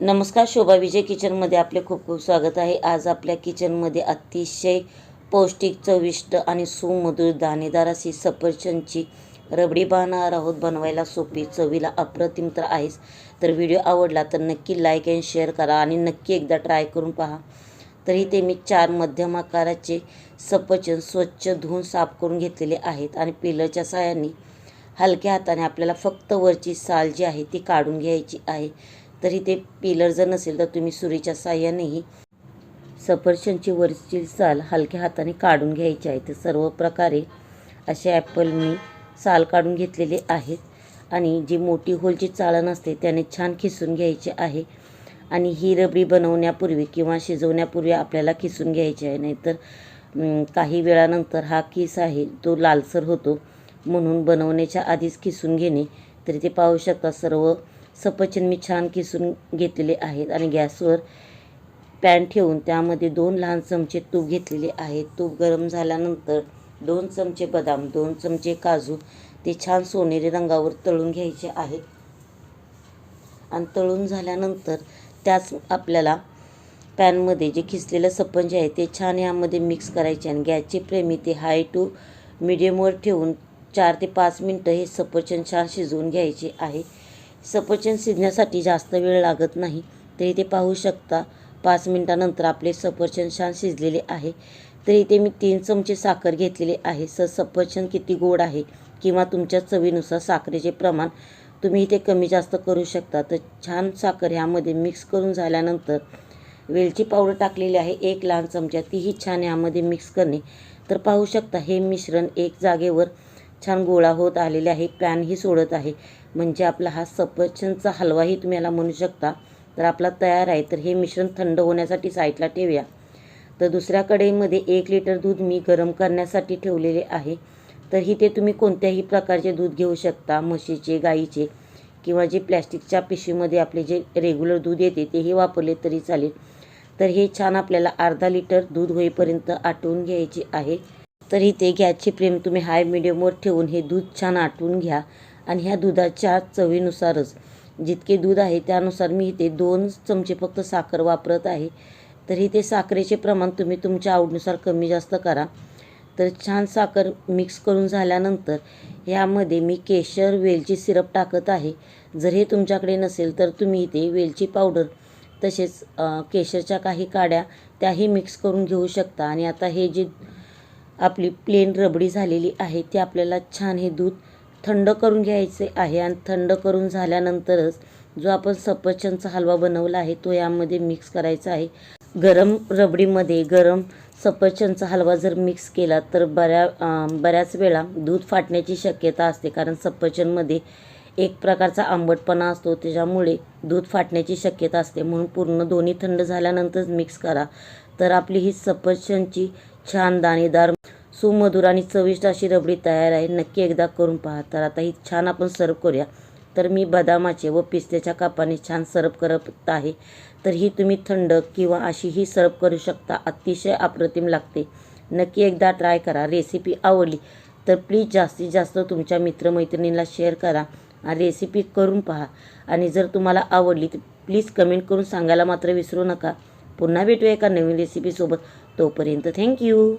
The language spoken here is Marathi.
नमस्कार शोभा विजय किचनमध्ये आपले खूप खूप स्वागत आहे. आज आपल्या किचनमध्ये अतिशय पौष्टिक चविष्ट आणि सुमधुर दाणेदार अशी सफरचंदची रबडी बनवणार आहोत. बनवायला सोपी चवीला अप्रतिम तर आहेच. तर व्हिडिओ आवडला तर नक्की लाईक अँड शेअर करा आणि नक्की एकदा ट्राय करून पहा. तर इथे मी चार मध्यम आकाराचे सफरचंद स्वच्छ धुवून साफ करून घेतलेले आहेत आणि पिलरच्या साह्याने हलक्या हाताने आपल्याला फक्त वरची साल जी आहे ती काढून घ्यायची आहे. तरी ते पिलर जर नसेल तर तुम्ही सुरीच्या साह्यानेही सफरचंदची वरची साल हलक्या हाताने काढून घ्यायची आहे. तर सर्व प्रकारे असे ॲपल मी साल काढून घेतलेले आहेत आणि जी मोठी होलची चाळण असते त्याने छान खिसून घ्यायची आहे आणि ही रबडी बनवण्यापूर्वी किंवा शिजवण्यापूर्वी आपल्याला खिसून घ्यायची आहे. नाहीतर काही वेळानंतर हा किस आहे तो लालसर होतो म्हणून बनवण्याच्या आधीच खिसून घेणे तरी ते पाहू शकता सर्व सफरचंद मी छान किसून घेतलेले आहेत आणि गॅसवर पॅन ठेवून त्यामध्ये दोन लहान चमचे तूप घेतलेले आहे तूप गरम झाल्यानंतर दोन चमचे बदाम दोन चमचे काजू ते छान सोनेरी रंगावर तळून घ्यायचे आहे आणि तळून झाल्यानंतर त्याच आपल्याला पॅनमध्ये जे खिसलेलं सपंज आहे ते छान यामध्ये मिक्स करायचे आणि गॅसची प्रेमी ते हाय टू मिडियमवर ठेवून चार ते पाच मिनटं हे सफरचंद छान शिजवून घ्यायचे आहे. सफरचंद शिजण्यासाठी जास्त वेळ लागत नाही. तरी ते पाहू शकता पाच मिनटानंतर आपले सफरचंद छान शिजलेले आहे. तर इथे मी तीन चमचे साखर घेतलेले आहे. स सफरचंद किती गोड आहे किंवा तुमच्या चवीनुसार साखरेचे प्रमाण तुम्ही इथे कमी जास्त करू शकता. तर छान साखर ह्यामध्ये मिक्स करून झाल्यानंतर वेलची पावडर टाकलेली आहे. एक लहान चमचा तीही छान यामध्ये मिक्स करणे. तर पाहू शकता हे मिश्रण एक जागेवर छान गोळा होत आलेले आहे पॅनही सोडत आहे. म्हणजे आपला हा सफरचंदचा हलवाही तुम्ही याला म्हणू शकता. तर आपला तयार आहे तर हे मिश्रण थंड होण्यासाठी साईडला ठेवूया. तर दुसऱ्या कढईमध्ये एक लिटर दूध मी गरम करण्यासाठी ठेवलेले आहे. तर इथे तुम्ही कोणत्याही प्रकारचे दूध घेऊ शकता म्हशीचे गाईचे किंवा जे प्लॅस्टिकच्या पिशवीमध्ये आपले जे रेग्युलर दूध येते तेही वापरले तरी चालेल. तर हे छान आपल्याला अर्धा लिटर दूध होईपर्यंत आटवून घ्यायचे आहे. तर इथे गॅसची फ्लेम तुम्ही हाय मिडियमवर ठेवून हे दूध छान आटवून घ्या आणि ह्या दुधाच्या चवीनुसारच. जितके दूध आहे त्यानुसार मी इथे दोन चमचे फक्त साखर वापरत आहे. तर इथे साखरेचे प्रमाण तुम्ही तुमच्या आवडीनुसार कमी जास्त करा. तर छान साखर मिक्स करून झाल्यानंतर यामध्ये मी केशर वेलची सिरप टाकत आहे. जर हे तुमच्याकडे नसेल तर तुम्ही इथे वेलची पावडर तसेच केशरच्या काही काड्या त्याही मिक्स करून घेऊ शकता. आणि आता हे जे आपली प्लेन रबडी झालेली आहे ती आपल्याला छान हे दूध थंड करून घ्यायचे आहे आणि थंड करून झाल्यानंतरच जो आपण सफरचंदचा हलवा बनवला आहे तो यामध्ये मिक्स करायचा आहे. गरम रबडीमध्ये गरम सफरचंदचा हलवा जर मिक्स केला तर बऱ्या बऱ्याच वेळा दूध फाटण्याची शक्यता असते. कारण सफरचंदमध्ये एक प्रकारचा आंबटपणा असतो त्याच्यामुळे दूध फाटण्याची शक्यता असते. म्हणून पूर्ण दोन्ही थंड झाल्यानंतरच मिक्स करा. तर आपली ही सफरचंदची छान दाणेदार सुमधुर आणि चविष्ट अशी रबडी तयार आहे. नक्की एकदा करून पहा. तर आता ही छान आपण सर्व करूया. तर मी बदामाचे व पिस्त्याच्या कापाने छान सर्व करत आहे. तर ही तुम्ही थंड किंवा अशीही सर्व करू शकता. अतिशय अप्रतिम लागते. नक्की एकदा ट्राय करा. रेसिपी आवडली तर प्लीज जास्तीत जास्त तुमच्या मित्रमैत्रिणींना शेअर करा आणि रेसिपी करून पहा. आणि जर तुम्हाला आवडली तर प्लीज कमेंट करून सांगायला मात्र विसरू नका. पुन्हा भेटूया एका नवीन रेसिपीसोबत तोपर्यंत थँक्यू